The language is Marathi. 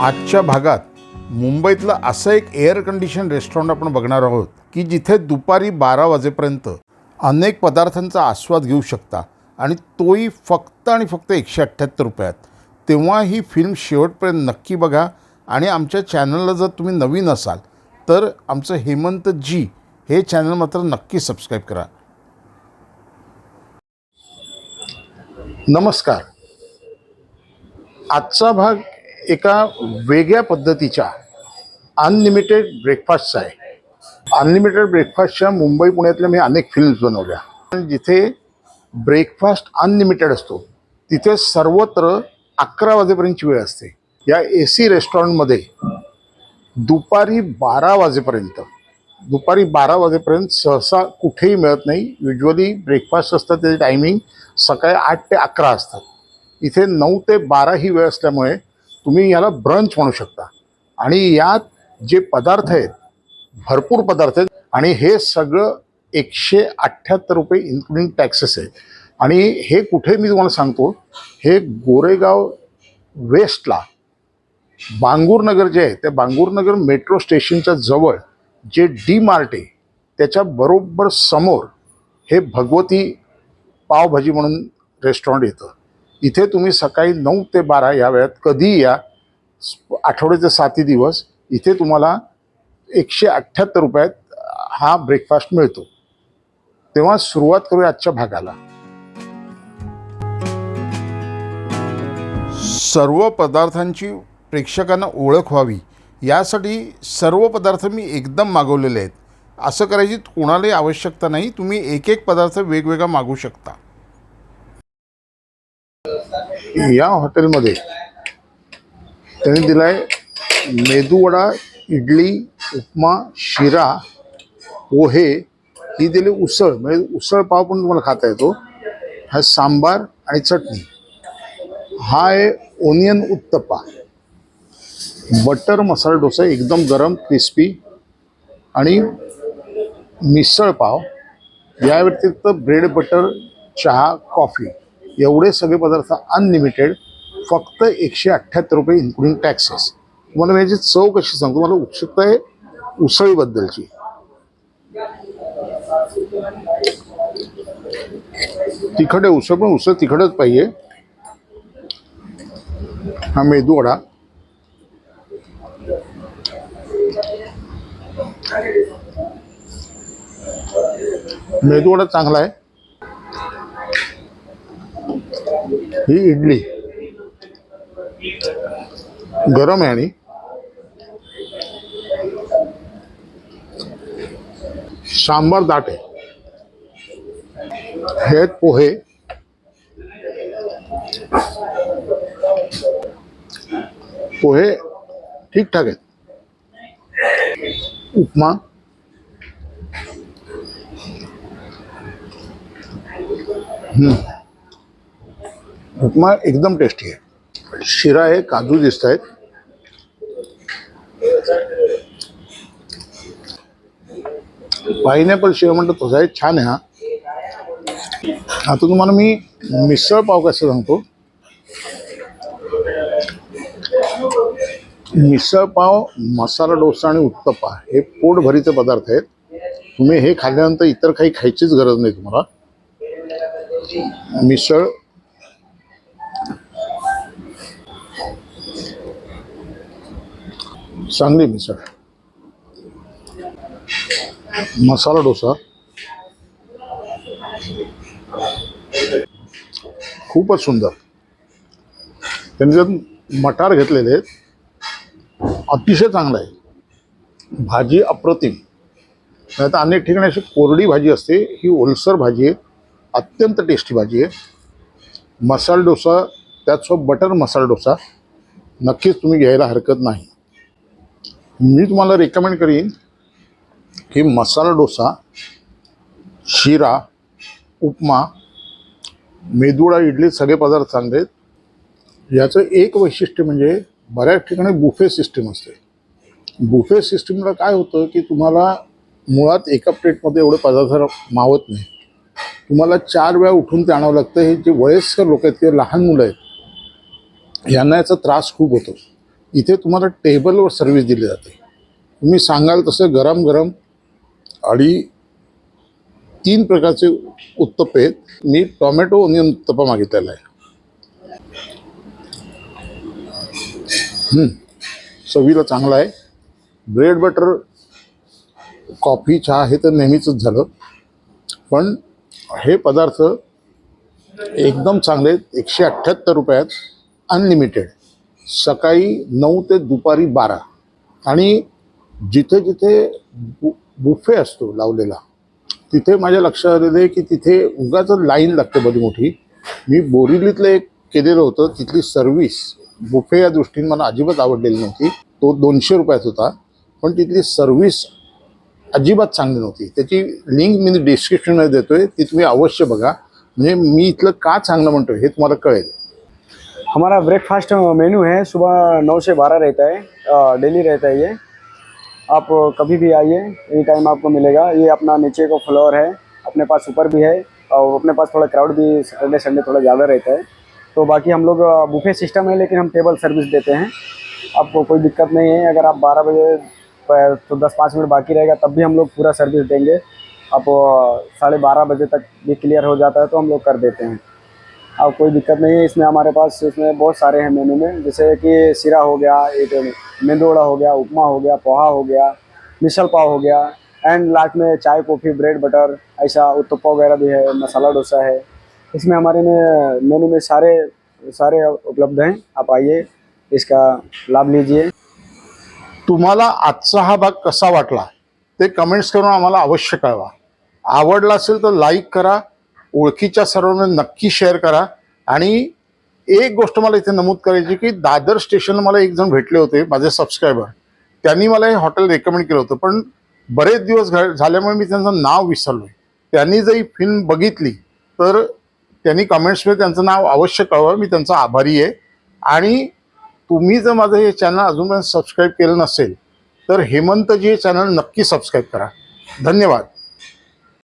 आजच्या भागात मुंबईतलं असं एक एअर कंडिशन रेस्टॉरंट आपण बघणार आहोत की जिथे दुपारी बारा वाजेपर्यंत अनेक पदार्थांचा आस्वाद घेऊ शकता आणि तोही फक्त आणि फक्त एकशे अठ्ठ्याहत्तर रुपयात. तेव्हा ही फिल्म शेवटपर्यंत नक्की बघा आणि आमच्या चॅनलला जर तुम्ही नवीन असाल तर आमचं हेमंत जी हे चॅनल मात्र नक्की सबस्क्राईब करा. नमस्कार. आजचा भाग एका वेगळ्या पद्धतीच्या अनलिमिटेड ब्रेकफास्टचा आहे. अनलिमिटेड ब्रेकफास्टच्या मुंबई पुण्यातल्या मी अनेक फिल्म्स बनवल्या. पण जिथे ब्रेकफास्ट अनलिमिटेड असतो तिथे सर्वत्र अकरा वाजेपर्यंतची वेळ असते. या ए सी रेस्टॉरंटमध्ये दुपारी बारा वाजेपर्यंत दुपारी बारा वाजेपर्यंत सहसा कुठेही मिळत नाही. युजली ब्रेकफास्ट असतात त्याचे टायमिंग सकाळी आठ ते अकरा असतात. इथे नऊ ते बारा ही वेळ असल्यामुळे तुम्ही याला ब्रंच म्हणू शकता. आणि यात जे पदार्थ आहेत भरपूर पदार्थ आहेत आणि हे सगळं एकशे अठ्ठ्याहत्तर रुपये इन्क्लुडिंग टॅक्सेस आहे. आणि हे कुठे मी तुम्हाला सांगतो हे गोरेगाव वेस्टला बांगूरनगर जे आहे त्या बांगूरनगर मेट्रो स्टेशनच्या जवळ जे डी मार्ट आहे त्याच्या बरोबर समोर हे भगवती पावभाजी म्हणून रेस्टॉरंट येतं. इथे तुम्ही सकाळी नऊ ते बारा या वेळात कधीही या आठवड्याचे साती दिवस इथे तुम्हाला एकशे अठ्ठ्याहत्तर रुपयात हा ब्रेकफास्ट मिळतो. तेव्हा सुरुवात करूया आजच्या भागाला. सर्व पदार्थांची प्रेक्षकांना ओळख व्हावी. यासाठी सर्व पदार्थ मी एकदम मागवलेले आहेत. असं करायची कोणालाही आवश्यकता नाही. तुम्ही एक एक पदार्थ वेगवेगळा मागू शकता. या हॉटेलमध्ये त्यांनी आहे मेदूवडा इडली उपमा शिरा पोहे ही दिली उसळ. म्हणजे उसळ पाव पण तुम्हाला खाता येतो. हा सांबार आणि चटणी. हा आहे ओनियन उत्तप्पा. बटर मसाला डोसा एकदम गरम क्रिस्पी आणि मिसळ पाव. या व्यतिरिक्त ब्रेड बटर चहा कॉफी. एवढे सगळे पदार्थ अनलिमिटेड फक्त एकशे अठ्ठ्याहत्तर रुपये इन्क्लुडिंग टॅक्सेस तुम्हाला मी याची चव कशी सांगतो? मला उत्सुकता आहे उसळीबद्दलची. तिखट आहे उसळ पण उसळ तिखटच पाहिजे. हा मेदू वडा. मेदू वडा चांगला आहे. ही इडली. गरम आहे आणि? सांबार दाट आहे. हे पोहे पोहे ठीकठाक आहेत. उपमा उपमा एकदम टेस्टी आहे. शिरा आहे काजू दिसत आहेत. पायनॅपल शिरा म्हणतो तसा आहे छान आहे हा. आता तुम्हाला मी मिसळ पाव कसं सांगतो? मिसळ पाव मसाला डोसा आणि उत्तप्पा हे पोटभरीचे पदार्थ आहेत. तुम्ही हे खाल्ल्यानंतर इतर काही खायचीच गरज नाही तुम्हाला. मिसळ चांगली मिसळ मसाला डोसा. खूपच सुंदर. त्यांनी जर मटार घेतलेले आहेत अतिशय चांगलं आहे. भाजी अप्रतिम. नाही तर अनेक ठिकाणी अशी कोरडी भाजी असते ही ओलसर भाजी आहे अत्यंत टेस्टी भाजी आहे. मसाला डोसा त्याचसोबत बटर मसाला डोसा नक्कीच तुम्ही घ्यायला हरकत नाही. मी तुम्हाला रेकमेंड करीन की मसाला डोसा शिरा उपमा मेदुडा इडली सगळे पदार्थ चांगले आहेत याचं एक वैशिष्ट्य म्हणजे बऱ्याच ठिकाणी बुफे सिस्टीम असते. बुफे सिस्टीमला काय होतं की तुम्हाला मुळात एका प्लेटमध्ये एवढे पदार्थ मावत नाही. तुम्हाला चार वेळा उठून ते आणावं लागतं. हे जे वयस्कर लोक आहेत किंवा लहान मुलं आहेत यांना याचा त्रास खूप होतो. इथे तुम्हाला टेबलवर सर्विस दिली जाते. तुम्ही सांगाल तसं गरम गरम आणि तीन प्रकारचे उत्तप्पे आहेत. मी टॉमॅटो ओनियन उत्तप्पा मागितलेला आहे. चवीला चांगला आहे. ब्रेड बटर कॉफी चहा हे तर नेहमीचंच झालं. पण हे पदार्थ एकदम चांगले आहेत. एकशे अठ्ठ्याहत्तर रुपयात अनलिमिटेड सकाळी नऊ ते दुपारी बारा. आणि जिथे जिथे बु बुफे असतो लावलेला तिथे माझ्या लक्षात आलेलं आहे की तिथे उगाच लाईन लागते बरी मोठी. मी बोरिवलीतलं एक केलेलं होतं तिथली सर्व्हिस बुफे या दृष्टीने मला अजिबात आवडलेली नव्हती. तो दोनशे रुपयात होता पण तिथली सर्व्हिस अजिबात चांगली नव्हती. त्याची लिंक मी डिस्क्रिप्शनमध्ये देतोय ती तुम्ही अवश्य बघा. म्हणजे मी इथलं का चांगलं म्हणतोय हे तुम्हाला कळेल. हमारा ब्रेकफास्ट मेन्यू है, सुबह नौ से बारह रहता है डेली रहता है ये। आप कभी भी आइए एनी टाइम आपको मिलेगा। ये अपना नीचे को फ्लोर है, अपने पास ऊपर भी है, और अपने पास थोड़ा क्राउड भी सैटरडे संडे थोड़ा ज़्यादा रहता है। तो बाकी हम लोग बुफे सिस्टम है, लेकिन हम टेबल सर्विस देते हैं। आपको कोई दिक्कत नहीं है, अगर आप बारह बजे प- तो दस पाँच मिनट बाकी रहेगा, तब भी हम लोग पूरा सर्विस देंगे। आप साढ़े बारह बजे तक भी क्लियर हो जाता है तो हम लोग कर देते हैं। अब कोई दिक्कत नहीं है। इसमें हमारे पास इसमें बहुत सारे हैं मेनू में। जैसे कि सिरा हो गया एक मेंदोड़ा हो गया उपमा हो गया पोहा हो गया मिसल पाव हो गया एंड लास्ट में चाय कॉफ़ी ब्रेड बटर ऐसा उत्तप्पा वगैरह भी है मसाला डोसा है। इसमें हमारे में मेनू में सारे सारे उपलब्ध हैं। आप आइए इसका लाभ लीजिए। तुम्हाला आजचा हा भाग कसा वाटला? ते कमेंट्स करून आम्हाला अवश्य कळवा. आवडला असेल तर लाईक करा ओळखीच्या सर्वांना नक्की शेअर करा. आणि एक गोष्ट मला इथे नमूद करायची की दादर स्टेशनला मला एक जण भेटले होते माझे सबस्क्रायबर त्यांनी मला हे हॉटेल रेकमेंड केलं होतं पण बरेच दिवस घ- झाल्यामुळे मी त्यांचं नाव विसरलोय. त्यांनी जर ही फिल्म बघितली तर त्यांनी कमेंट्समध्ये त्यांचं नाव अवश्य कळवं मी त्यांचा आभारी आहे. आणि तुम्ही जर माझं हे चॅनल अजूनपर्यंत सबस्क्राईब केलं नसेल तर हेमंतजी हे चॅनल नक्की सबस्क्राईब करा. धन्यवाद.